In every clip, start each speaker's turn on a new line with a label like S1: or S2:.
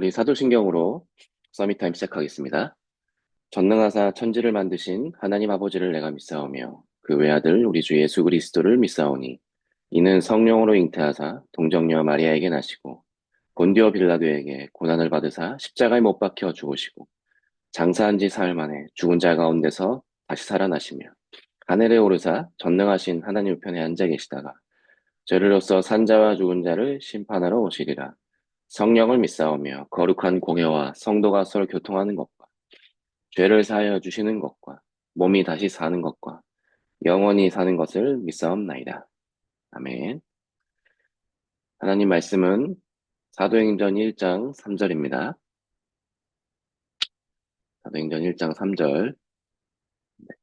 S1: 우리 사도신경으로 서밋타임 시작하겠습니다. 전능하사 천지를 만드신 하나님 아버지를 내가 믿사오며 그 외아들 우리 주 예수 그리스도를 믿사오니 이는 성령으로 잉태하사 동정녀 마리아에게 나시고 본디오 빌라도에게 고난을 받으사 십자가에 못 박혀 죽으시고 장사한 지 사흘 만에 죽은 자 가운데서 다시 살아나시며 하늘에 오르사 전능하신 하나님 편에 앉아 계시다가 저리로서 산자와 죽은 자를 심판하러 오시리라. 성령을 믿사오며 거룩한 공예와 성도가 서로 교통하는 것과 죄를 사하여 주시는 것과 몸이 다시 사는 것과 영원히 사는 것을 믿사옵나이다. 아멘. 하나님 말씀은 사도행전 1장 3절입니다. 사도행전 1장 3절. 네.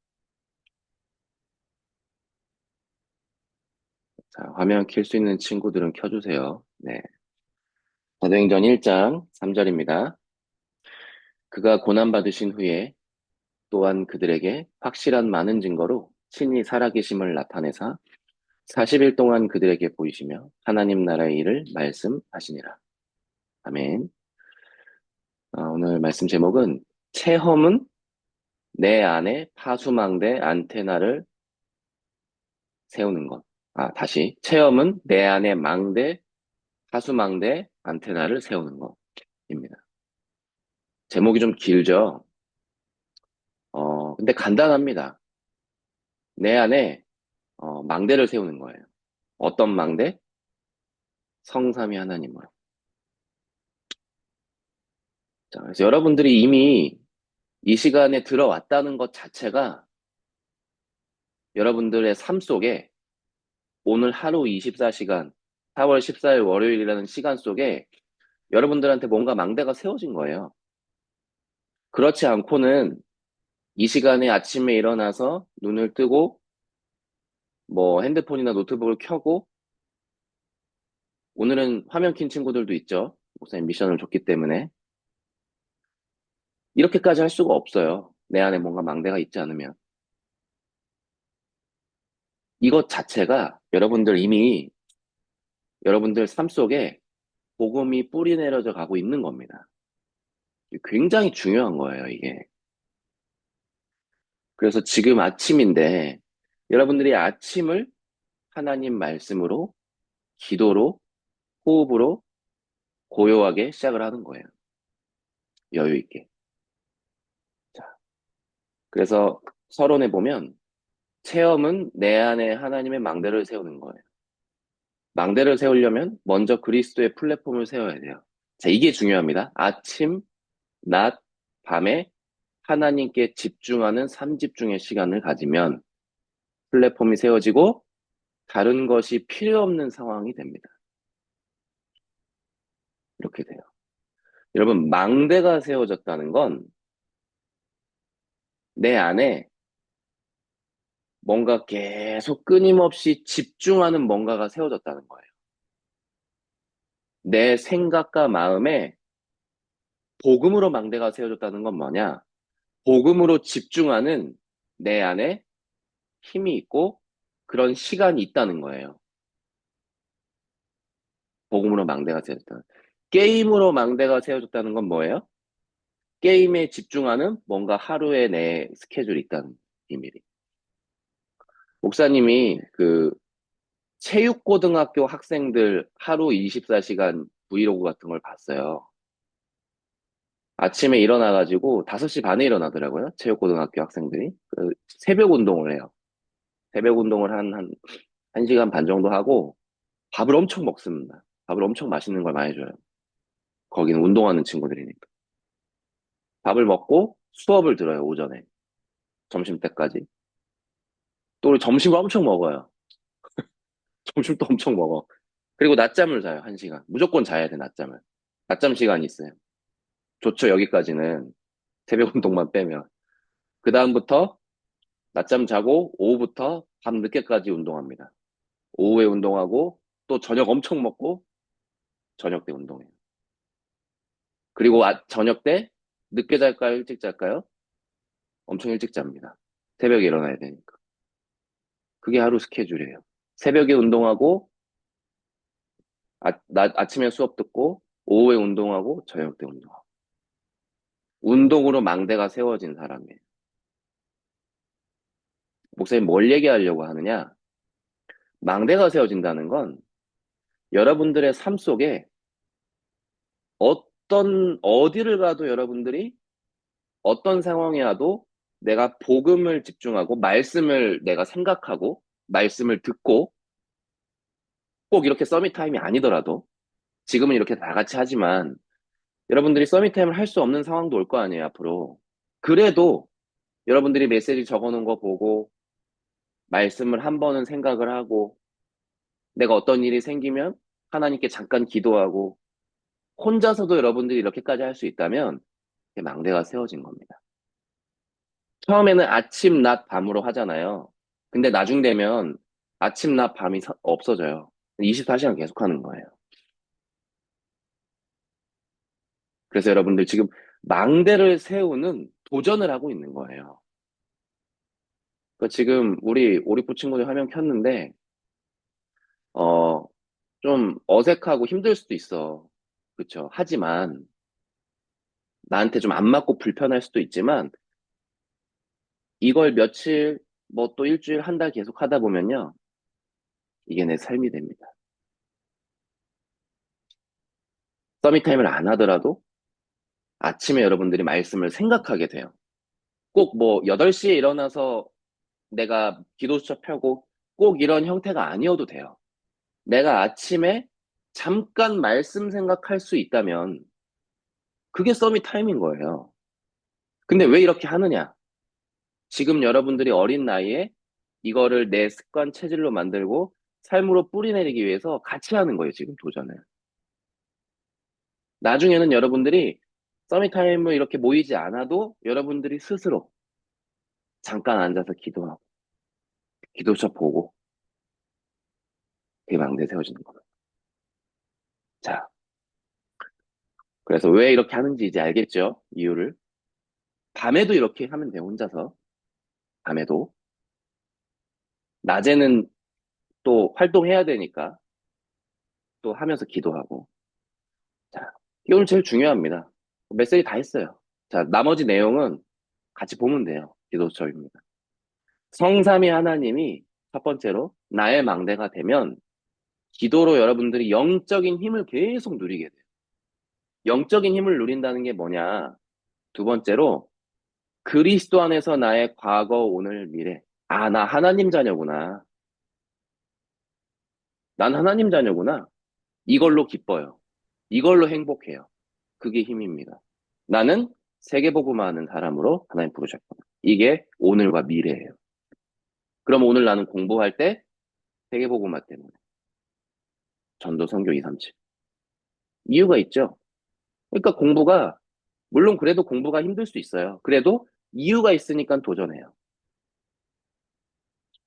S1: 자, 화면 킬 수 있는 친구들은 켜주세요. 네. 사도행전 1장 3절입니다. 그가 고난받으신 후에 또한 그들에게 확실한 많은 증거로 친히 살아계심을 나타내사 40일 동안 그들에게 보이시며 하나님 나라의 일을 말씀하시니라. 아멘. 어, 오늘 말씀 제목은 체험은 내 안에 파수망대 안테나를 세우는 것. 아, 다시. 체험은 내 안에 망대, 파수망대 안테나를 세우는 것입니다. 제목이 좀 길죠? 어, 근데 간단합니다. 내 안에 어, 망대를 세우는 거예요. 어떤 망대? 성삼이 하나님으로. 자, 그래서 여러분들이 이미 이 시간에 들어왔다는 것 자체가 여러분들의 삶 속에 오늘 하루 24시간 4월 14일 월요일이라는 시간 속에 여러분들한테 뭔가 망대가 세워진 거예요. 그렇지 않고는 이 시간에 아침에 일어나서 눈을 뜨고 뭐 핸드폰이나 노트북을 켜고 오늘은 화면 킨 친구들도 있죠. 목사님 미션을 줬기 때문에 이렇게까지 할 수가 없어요. 내 안에 뭔가 망대가 있지 않으면 이것 자체가 여러분들 이미 여러분들 삶 속에 복음이 뿌리 내려져 가고 있는 겁니다. 굉장히 중요한 거예요, 이게. 그래서 지금 아침인데 여러분들이 아침을 하나님 말씀으로 기도로 호흡으로 고요하게 시작을 하는 거예요. 여유 있게. 자. 그래서 서론에 보면 체험은 내 안에 하나님의 망대를 세우는 거예요. 망대를 세우려면 먼저 그리스도의 플랫폼을 세워야 돼요. 자, 이게 중요합니다. 아침, 낮, 밤에 하나님께 집중하는 삼집중의 시간을 가지면 플랫폼이 세워지고 다른 것이 필요 없는 상황이 됩니다. 이렇게 돼요. 여러분, 망대가 세워졌다는 건 내 안에 뭔가 계속 끊임없이 집중하는 뭔가가 세워졌다는 거예요. 내 생각과 마음에 복음으로 망대가 세워졌다는 건 뭐냐? 복음으로 집중하는 내 안에 힘이 있고 그런 시간이 있다는 거예요. 복음으로 망대가 세워졌다. 게임으로 망대가 세워졌다는 건 뭐예요? 게임에 집중하는 뭔가 하루에 내 스케줄이 있다는 비밀이. 목사님이 그 체육고등학교 학생들 하루 24시간 브이로그 같은 걸 봤어요. 아침에 일어나가지고 5시 반에 일어나더라고요. 체육고등학교 학생들이. 그 새벽 운동을 해요. 새벽 운동을 한, 한, 1시간 반 정도 하고 밥을 엄청 먹습니다. 밥을 엄청 맛있는 걸 많이 줘요. 거기는 운동하는 친구들이니까. 밥을 먹고 수업을 들어요, 오전에. 점심 때까지. 또 우리 점심을 엄청 먹어요. 점심도 엄청 먹어. 그리고 낮잠을 자요, 한 시간. 무조건 자야 돼, 낮잠을. 낮잠 시간이 있어요. 좋죠, 여기까지는. 새벽 운동만 빼면. 그 다음부터 낮잠 자고 오후부터 밤 늦게까지 운동합니다. 오후에 운동하고 또 저녁 엄청 먹고 저녁 때 운동해요. 그리고 아, 저녁 때 늦게 잘까요? 일찍 잘까요? 엄청 일찍 잡니다. 새벽에 일어나야 되니까. 그게 하루 스케줄이에요. 새벽에 운동하고 아, 나, 아침에 수업 듣고 오후에 운동하고 저녁 때 운동하고. 운동으로 망대가 세워진 사람이에요. 목사님 뭘 얘기하려고 하느냐? 망대가 세워진다는 건 여러분들의 삶 속에 어떤, 어디를 가도 여러분들이 어떤 상황에 와도 내가 복음을 집중하고 말씀을 내가 생각하고 말씀을 듣고 꼭 이렇게 서밋 타임이 아니더라도 지금은 이렇게 다 같이 하지만 여러분들이 서밋 타임을 할 수 없는 상황도 올 거 아니에요, 앞으로. 그래도 여러분들이 메시지 적어 놓은 거 보고 말씀을 한 번은 생각을 하고 내가 어떤 일이 생기면 하나님께 잠깐 기도하고 혼자서도 여러분들이 이렇게까지 할 수 있다면 망대가 세워진 겁니다. 처음에는 아침, 낮, 밤으로 하잖아요. 근데 나중 되면 아침, 낮, 밤이 사- 없어져요. 24시간 계속 하는 거예요. 그래서 여러분들 지금 망대를 세우는 도전을 하고 있는 거예요. 그 지금 우리 오리포 친구들 화면 켰는데 어, 좀 어색하고 힘들 수도 있어. 그쵸? 하지만 나한테 좀 안 맞고 불편할 수도 있지만 이걸 며칠 뭐 또 일주일 한 달 계속 하다 보면요. 이게 내 삶이 됩니다. 서밋타임을 안 하더라도 아침에 여러분들이 말씀을 생각하게 돼요. 꼭 뭐 8시에 일어나서 내가 기도수첩 펴고 꼭 이런 형태가 아니어도 돼요. 내가 아침에 잠깐 말씀 생각할 수 있다면 그게 서밋 타임인 거예요. 근데 왜 이렇게 하느냐? 지금 여러분들이 어린 나이에 이거를 내 습관 체질로 만들고 삶으로 뿌리내리기 위해서 같이 하는 거예요, 지금 도전을. 나중에는 여러분들이 서밋 타임을 이렇게 모이지 않아도 여러분들이 스스로 잠깐 앉아서 기도하고 기도서 보고 그게 망대 세워지는 겁니다. 자, 그래서 왜 이렇게 하는지 이제 알겠죠? 이유를. 밤에도 이렇게 하면 돼요, 혼자서. 밤에도. 낮에는 또 활동해야 되니까 또 하면서 기도하고. 자, 이게 오늘 제일 중요합니다. 메시지 다 했어요. 자, 나머지 내용은 같이 보면 돼요. 기도처입니다. 성삼위 하나님이 첫 번째로 나의 망대가 되면 기도로 여러분들이 영적인 힘을 계속 누리게 돼요. 영적인 힘을 누린다는 게 뭐냐? 두 번째로 그리스도 안에서 나의 과거, 오늘, 미래. 아, 나 하나님 자녀구나. 난 하나님 자녀구나. 이걸로 기뻐요. 이걸로 행복해요. 그게 힘입니다. 나는 세계복음하는 사람으로 하나님 부르셨구나. 이게 오늘과 미래예요. 그럼 오늘 나는 공부할 때 세계복음화 때문에. 전도 선교 237. 이유가 있죠. 그러니까 공부가 물론 그래도 공부가 힘들 수 있어요. 그래도 이유가 있으니까 도전해요.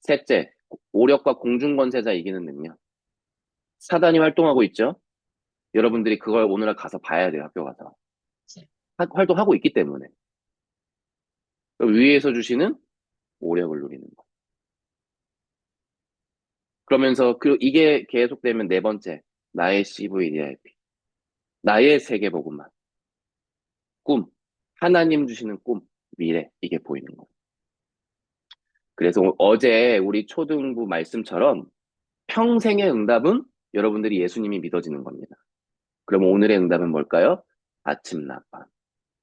S1: 셋째, 오력과 공중권세자 이기는 능력. 사단이 활동하고 있죠. 여러분들이 그걸 오늘 가서 봐야 돼요. 학교 가서. 하- 활동하고 있기 때문에. 그럼 위에서 주시는 오력을 누리는 거. 그러면서 그 이게 계속되면 네 번째, 나의 CVDIP. 나의 세계복음만. 꿈. 하나님 주시는 꿈, 미래. 이게 보이는 거예요. 그래서 어제 우리 초등부 말씀처럼 평생의 응답은 여러분들이 예수님이 믿어지는 겁니다. 그럼 오늘의 응답은 뭘까요? 아침, 낮, 밤.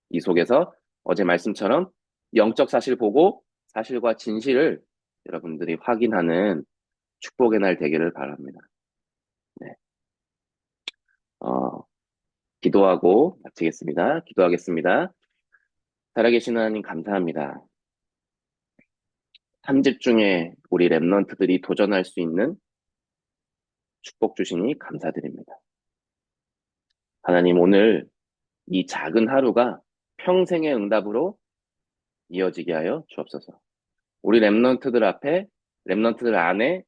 S1: 이 속에서 어제 말씀처럼 영적 사실 보고 사실과 진실을 여러분들이 확인하는 축복의 날 되기를 바랍니다. 네. 어, 기도하고 마치겠습니다. 기도하겠습니다. 살아계신 하나님 감사합니다. 3집 중에 우리 랩런트들이 도전할 수 있는 축복 주시니 감사드립니다. 하나님 오늘 이 작은 하루가 평생의 응답으로 이어지게 하여 주옵소서. 우리 랩런트들 앞에 랩런트들 안에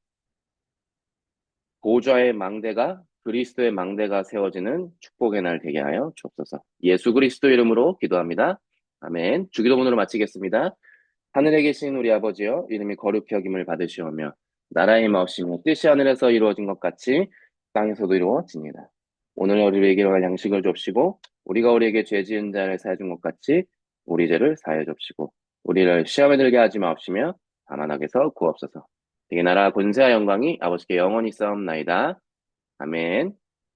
S1: 보좌의 망대가 그리스도의 망대가 세워지는 축복의 날 되게 하여 주옵소서. 예수 그리스도 이름으로 기도합니다. 아멘. 주기도문으로 마치겠습니다. 하늘에 계신 우리 아버지여 이름이 거룩히 여김을 받으시오며 나라의 마옵시며 뜻이 하늘에서 이루어진 것 같이 땅에서도 이루어집니다. 오늘 우리에게 일어날 양식을 줍시고 우리가 우리에게 죄 지은 자를 사해 준 것 같이 우리 죄를 사해 줍시고 우리를 시험에 들게 하지 마옵시며 다만 악에서 구옵소서. 되게 나라 권세와 영광이 아버지께 영원히 싸움나이다. 아멘.